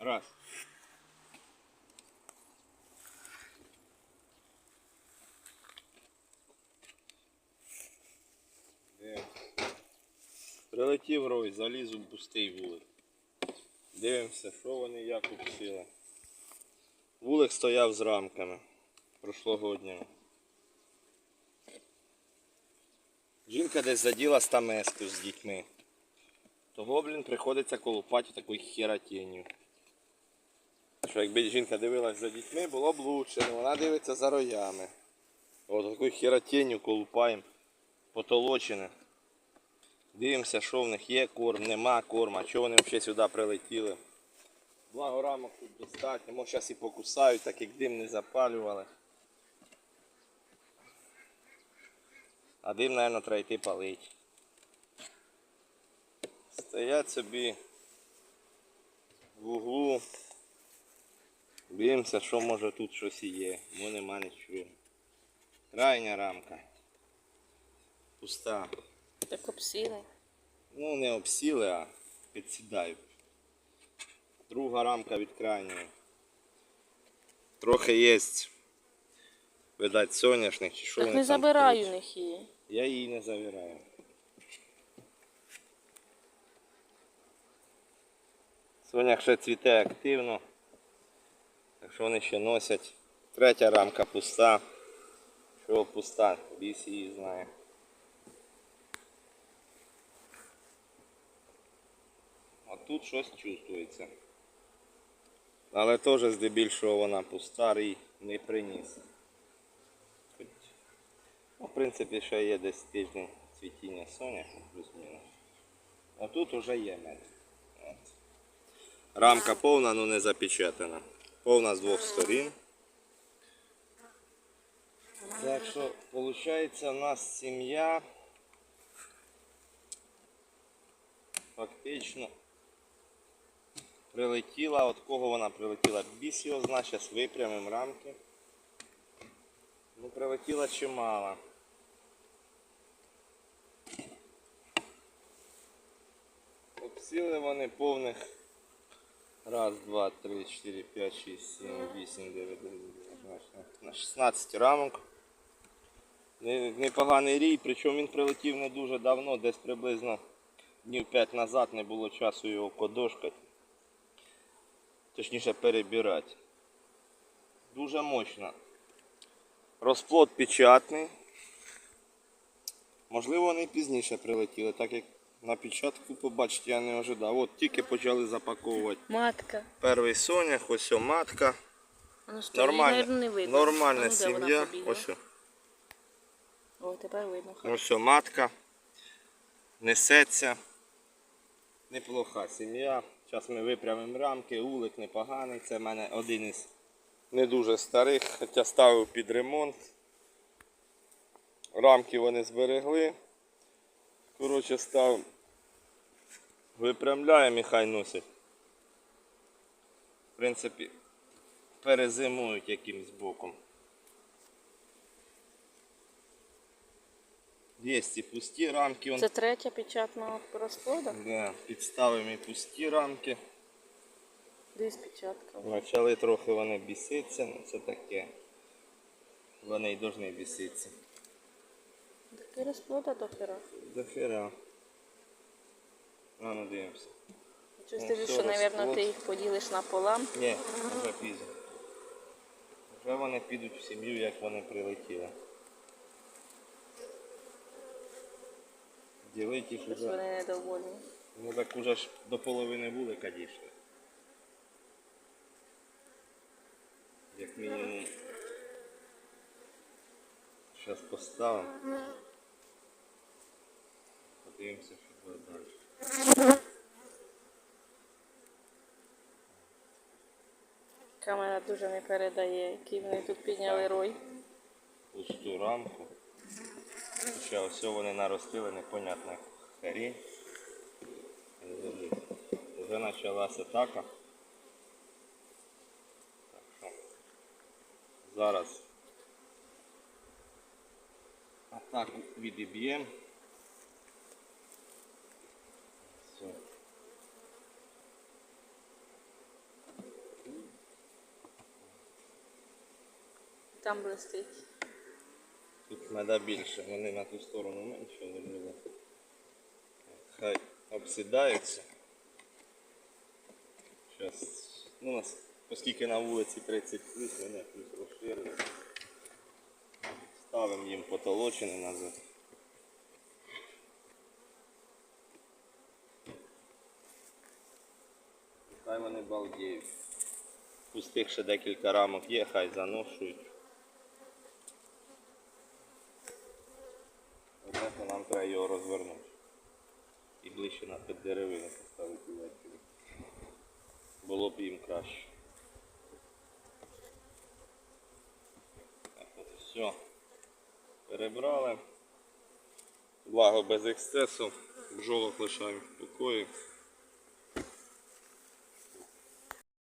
Раз. Прилетів рой, заліз у пустий вулик. Дивимося, що вони як укусили. Вулик стояв з рамками прошлогодніми. Жінка десь заділа стамеску з дітьми. Того, блін, приходиться колупати такою херотенью. Що якби жінка дивилась за дітьми, було б лучше, але вона дивиться за роями. От таку херотенью колупаємо, потолочене. Дивимося, що в них є корм, нема корма, чого вони взагалі сюди прилетіли. Благо рамок тут достатньо, може зараз і покусають, так як дим не запалювали. А дим, мабуть, треба йти палить. Стоять собі в углу. Дивимося, що може тут щось є. Бо нема нічого. Крайня рамка. Пуста. Так обсіли. Ну не обсіли, а підсідають. Друга рамка від крайньої. Трохи є. Видать, соняшник чи що Так не забираю у них її. Я її не завіраю. Сонях ще цвіте активно. Що вони ще носять. Третя рамка пуста. Що пуста, біс її знає. А тут щось чувствується. Але теж здебільшого вона пуста, рій не приніс. Ну, в принципі, ще є десь тиждень цвітіння соняшник плюс-мінус. А тут вже є мед. Рамка повна, але не запечатана. Повна з двох сторін. Так що, виходить, у нас сім'я фактично прилетіла. От кого вона прилетіла? Біс його зна, зараз випрямимо рамки. Ну, прилетіла чимало. Обсіли вони повних. Раз, два, три, чотири, п'ять, шість, сім, вісім, дев'ять, десять, на 16 рамок. Непоганий рій, причому він прилетів не дуже давно, десь приблизно днів 5 назад не було часу його кодошкати. Точніше перебирати. Дуже мощно. Розплод печатний. Можливо, вони пізніше прилетіли, так як на печатку побачити я не ожидав. От тільки почали запаковувати. Матка. Перший сонях, ось о матка. Ну, її, Нормальна, наверно, не видно. нормальна ну, де вона сім'я. побігла? Ось, о. О, тепер видно. ось о матка. Несеться. Неплоха сім'я. Зараз ми випрямимо рамки, улик непоганий. Це в мене один із не дуже старих, хоча ставив під ремонт. Рамки вони зберегли. Коротше, став. Випрямляємо і хай носить. В принципі, перезимують якимсь боком. Є і пусті рамки. Це третя печатна розплода? Да, підставимо і пусті рамки. Десь печатка. Почали трохи вони біситися, ну це таке. Вони й повинні біситися. Таке розплода до хера. До хера. А ну дивимося. Ну, все, що, мабуть, ти їх поділиш напополам. Ні, вже пізно. Вже вони підуть в сім'ю, як вони прилетіли. Ділить їх Щось уже. вони недовольні. Ну так уже ж до половини вулика дійшли. Як мінімум. Зараз поставимо. Подивимося, що буде далі. Камера дуже не передає, який вони тут підняли рой. Пусту рамку. Ще ось вони наростили, непонятно хрень. Вже почалася атака. Так що зараз так, відіб'ємо. Все. Там блистить. Тут треба більше, вони на ту сторону менше зробили. Хай обсідаються. Зараз, ну у нас, оскільки на вулиці 38, вони плюс розширюються. Ставимо їм потолочини назад. Хай вони балдіють. Пустих ще декілька рамок є, хай заношують. Одне, нам треба його розвернути. І ближче на під деревину поставити ввечері. Було б їм краще. Так, от все. Перебрали. Благо без ексцесу. Бжолок лишаємо в покої.